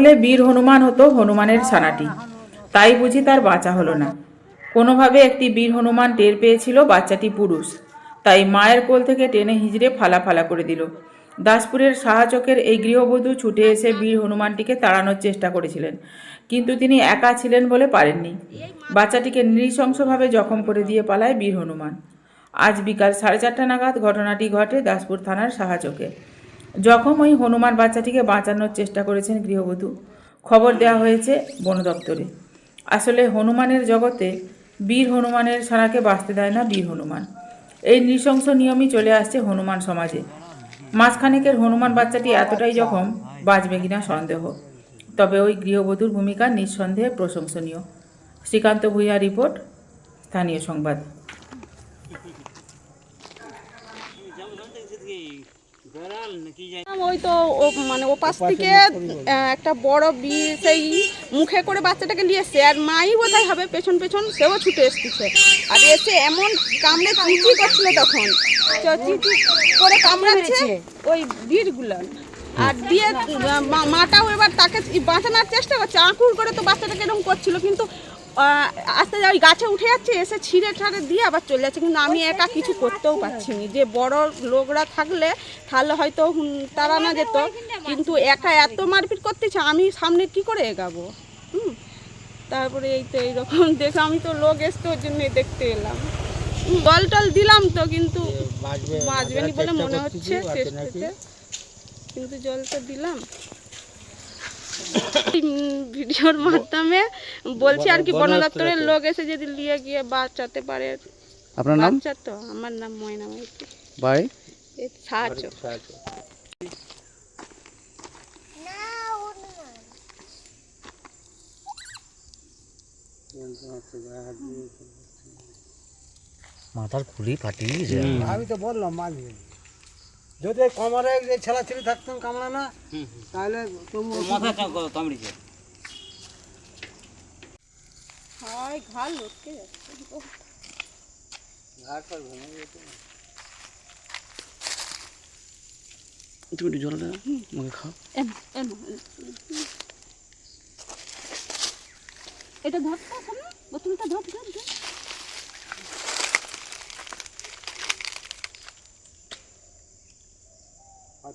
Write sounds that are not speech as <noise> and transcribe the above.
হলে বীর হনুমান হতো হনুমানের ছানাটি। তাই বুঝি তার বাঁচা হলো না। কোনোভাবে একটি বীর হনুমান টের পেয়েছিল বাচ্চাটি পুরুষ। তাই মায়ের কোল থেকে টেনে হিজড়ে ফালা ফালা করে দিল। দাসপুরের সাহাচকের এই গৃহবধূ ছুটে এসে বীর হনুমানটিকে তাড়ানোর চেষ্টা করেছিলেন। কিন্তু তিনি একা ছিলেন বলে পারেননি। বাচ্চাটিকে নৃশংসভাবে জখম করে দিয়ে পালায় বীর হনুমান। আজ বিকাল সাড়ে চারটা নাগাদ ঘটনাটি ঘটে দাসপুর থানার সাহাচকে জখম ওই হনুমান বাচ্চাটিকে বাঁচানোর চেষ্টা করেছেন গৃহবধূ। খবর দেওয়া হয়েছে বন দপ্তরে। আসলে হনুমানের জগতে বীর হনুমানের সারাকে বাঁচতে দেয় না বীর হনুমান। এই নৃশংস নিয়মই চলে আসছে হনুমান সমাজে। মাঝখানেকের হনুমান বাচ্চাটি এতটাই জখম বাঁচবে কিনা সন্দেহ। তবে ওই গৃহবধূর ভূমিকা নিঃসন্দেহে প্রশংসনীয়। শ্রীকান্ত ভূঁইয়া রিপোর্ট, স্থানীয় সংবাদ। ওই তো ও মানে ও পাশ থেকে একটা বড় বি সেই মুখে করে বাচ্চাটাকে নিয়ে এসছে। আর মাই বোধহয় হবে পেছন পেছন সেও ছুটে এসতেছে আর এসে এমন কামড়ে চিচি করছিল তখন। তো চিচি করে কামড়াচ্ছে ওই বীরগুলো। আর দিয়ে মাটাও এবার তাকে বাঁচানোর চেষ্টা করছে। আঁকুর করে তো বাচ্চাটাকে এরকম করছিল কিন্তু আস্তে ওই গাছে উঠে যাচ্ছে এসে ছিঁড়ে ঠাড়ে দিয়ে আবার চলে যাচ্ছে। কিন্তু আমি একা কিছু করতেও পারছি না। যে বড় লোকরা থাকলে তাহলে হয়তো হুম, তাড়ানো যেত। কিন্তু একা এত মারপিট করতেছে আমি সামনে কি করে এগাবো? হুম? তারপরে এই তো এইরকম <laughs> দেখে আমি তো লোক এসছে ওর জন্য দেখতে এলাম। জল টল দিলাম তো কিন্তু বাঁচবেনি বলে মনে হচ্ছে কিন্তু জলটা দিলাম। উম, ভিডিওর মাধ্যমে বলছি আর কি বন দপ্তরের লোক এসে যদি নিয়ে গিয়ে বাঁচাতে পারে আপনার নাম? বাচ্চা তো আমার নাম ময়না মাইতি এই সাহায্য। মাথার খুলি ফাটিয়ে আমি তো বললাম মাঝে। যদি কমরে যে ছেলা ছেলে থাকতাম কামড়া না তাহলে তবু হয় ঘাল লটকে যাচ্ছে। তুমি একটু জল দাও আমাকে খাও। এটা না? বোতলটা ধর ধর ধর। পাটি বসে গেছে পা ভেঙে যায় এবারে হুম হুম বাড়ি দিচ্ছে একেবারে